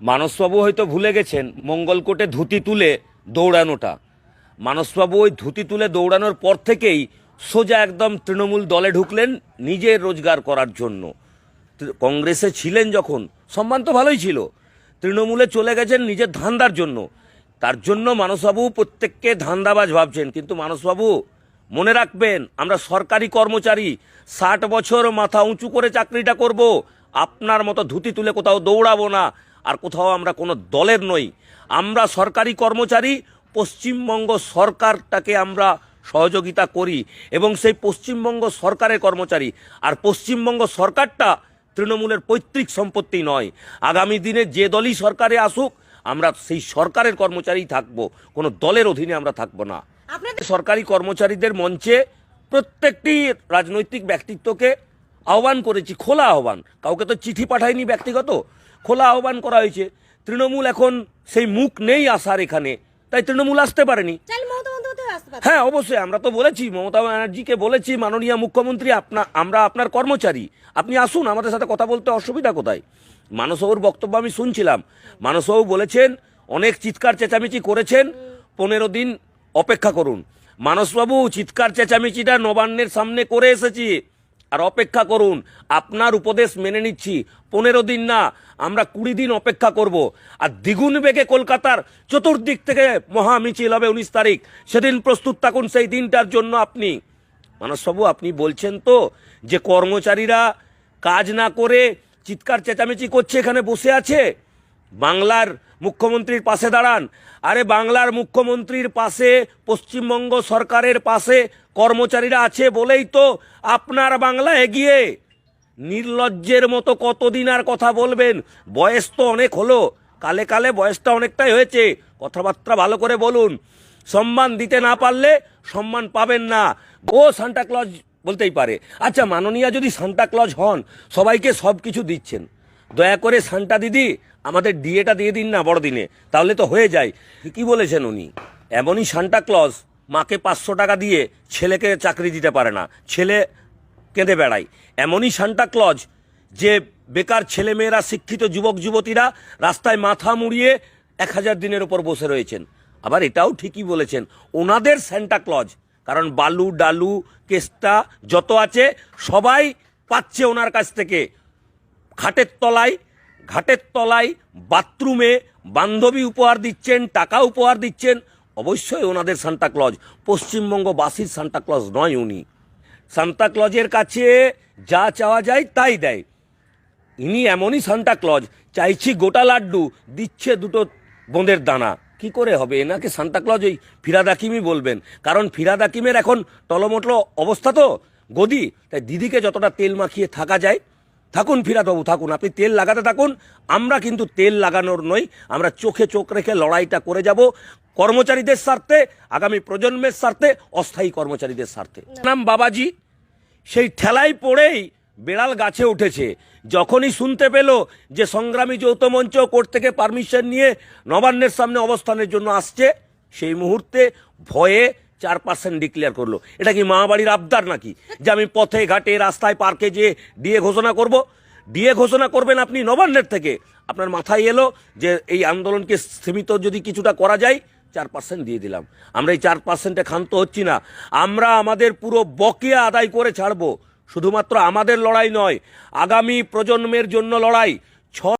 মানসবাবু হয়তো ভুলে গেছেন, মঙ্গলকোটে ধুতি তুলে দৌড়ানোটা। মানসবাবু ওই ধুতি তুলে দৌড়ানোর পর থেকেই সোজা একদম তৃণমূল দলে ঢুকলেন নিজের রোজগার করার জন্য। কংগ্রেসে ছিলেন যখন, সম্মান তো ভালোই ছিল। তৃণমূলে চলে গেছেন নিজের ধান্দার জন্য। তার জন্য মানসবাবু প্রত্যেককে ধান্দাবাজ ভাবছেন, কিন্তু মানসবাবু, মনে রাখবেন, আমরা সরকারি কর্মচারী, ষাট বছর মাথা উঁচু করে চাকরিটা করব, আপনার মতো ধুতি তুলে কোথাও দৌড়াবো না। আর কোথাও আমরা কোনো দলের নই। আমরা সরকারি কর্মচারী পশ্চিমবঙ্গ সরকারটাকে আমরা সহযোগিতা করি এবং সেই পশ্চিমবঙ্গ সরকারের কর্মচারী। আর পশ্চিমবঙ্গ সরকারটা তৃণমূলের পৈতৃক সম্পত্তি নয়। আগামী দিনে যে দলই সরকারে আসুক আমরা সেই সরকারের কর্মচারী থাকব। কোনো দলের অধীনে আমরা থাকব না। সরকারি কর্মচারীদের মঞ্চে প্রত্যেকটি রাজনৈতিক ব্যক্তিত্বকে আহ্বান করেছি খোলা আহ্বান। কাউকে তো চিঠি পাঠায়নি ব্যক্তিগত। খোলা আহ্বান করা হয়েছে। তৃণমূল এখন সেই মুখ নেই আসার এখানে। তাই তৃণমূল আসতে পারেনি। হ্যাঁ অবশ্যই আমরা তো বলেছি মমতা ব্যানার্জিকে বলেছি মাননীয় মুখ্যমন্ত্রী আপনা আমরা আপনার কর্মচারী। আপনি আসুন আমাদের সাথে কথা বলতে অসুবিধা কোথায়? মানসবাবুর বক্তব্য আমি শুনছিলাম। মানসবাবু বলেছেন অনেক চিৎকার চেঁচামেচি করেছেন পনেরো দিন অপেক্ষা করুন। মানসবাবু চিৎকার চেঁচামেচিটা নবান্নের সামনে করে এসেছি। আর অপেক্ষা করুন, আপনার উপদেশ মেনে নিচ্ছি। পনেরো দিন না, আমরা কুড়ি দিন অপেক্ষা করব। আর দ্বিগুণ বেগে কলকাতার চতুর্দিক থেকে মহা মিছিল হবে উনিশ তারিখ। সেদিন প্রস্তুত থাকুন সেই দিনটার জন্য আপনি। মানসবাবু আপনি বলছেন তো যে কর্মচারীরা কাজ না করে চিৎকার চেঁচামেচি করছে, এখানে বসে আছে? বাংলার মুখ্যমন্ত্রীর পাশে দাঁড়ান। আরে বাংলার মুখ্যমন্ত্রীর পাশে, পশ্চিমবঙ্গ সরকারের পাশে কর্মচারীরা আছে বলেই তো আপনার বাংলা এগিয়ে। নির্লজ্জের মতো কতদিন আর কথা বলবেন? বয়স তো অনেক হলো। কালে কালে বয়সটা অনেকটাই হয়েছে। কথাবার্তা ভালো করে বলুন। সম্মান দিতে না পারলে সম্মান পাবেন না। গো সান্টাক্লজ বলতেই পারে। আচ্ছা মাননীয়া যদি সান্টাক্লজ হন, সবাইকে সব কিছু দিচ্ছেন। দয়া করে সান্টা দিদি, আমাদের ডিএটা দিয়ে দিন না বড়দিনে, তাহলে তো হয়ে যায়। কি বলেছেন উনি। এমনই সান্টা ক্লজ, মাকে পাঁচশো টাকা দিয়ে ছেলেকে চাকরি দিতে পারে না, ছেলে কেঁদে বেড়ায়। এমনই সান্টা ক্লজ, যে বেকার ছেলেমেয়েরা, শিক্ষিত যুবক যুবতীরা রাস্তায় মাথা মুড়িয়ে এক হাজার দিনের উপর বসে রয়েছেন। আবার এটাও ঠিকই বলেছেন, ওনাদের স্যান্টা ক্লজ, কারণ বালু, ডালু কেস্তা যত আছে, সবাই পাচ্ছে ওনার কাছ থেকে। খাটের তলায়, ঘাটের তলায় বাথরুমে বান্ধবী উপহার দিচ্ছেন, টাকা উপহার দিচ্ছেন। অবশ্যই ওনাদের সান্তা ক্লজ পশ্চিমবঙ্গবাসীর সান্তা ক্লজ নয় উনি। সান্তা ক্লজের কাছে যা চাওয়া যায় তাই দেয়। ইনি এমনই সান্টা ক্লজ চাইছি গোটা লাড্ডু, দিচ্ছে দুটো বোঁদের দানা। কি করে হবে? এনাকে সান্টা ক্লজ ওই ফিরাদ বলবেন। কারণ ফিরাদ হাকিমের এখন টলমটলো অবস্থা তো, গদি। তাই দিদিকে যতটা তেল মাখিয়ে থাকা যায় থাকুন ফিরাদবাবু থাকুন। আপনি তেল লাগাতে থাকুন। আমরা কিন্তু তেল লাগানোর নই। আমরা চোখে চোখ রেখে লড়াইটা করে যাব। কর্মচারীদের স্বার্থে আগামী প্রজন্মের স্বার্থে অস্থায়ী কর্মচারীদের স্বার্থে। নাম বাবাজি। সেই ঠেলায় পড়েই বেড়াল গাছে উঠেছে। যখনই শুনতে পেল যে সংগ্রামী যৌথ মঞ্চ কোর্ট থেকে পারমিশন নিয়ে নবান্নের সামনে অবস্থানের জন্য আসছে সেই মুহূর্তে ভয়ে চার পার্সেন্ট ডিক্লেয়ার করল। এটা কি মা বাড়ির আবদার নাকি? যে আমি পথে, ঘাটে, রাস্তায় পার্কে যেয়ে ডিএ ঘোষণা করব? ডিএ ঘোষণা করবেন আপনি নবান্নের থেকে। আপনার মাথায় এলো যে এই আন্দোলনকে সীমিত যদি কিছুটা করা যায়, চার পার্সেন্ট দিয়ে দিলাম। আমরা এই চার পার্সেন্টে ক্ষান্ত হচ্ছি না। আমরা আমাদের পুরো বকেয়া আদায় করে ছাড়বো। শুধুমাত্র আমাদের লড়াই নয়, আগামী প্রজন্মের জন্য লড়াই। ছ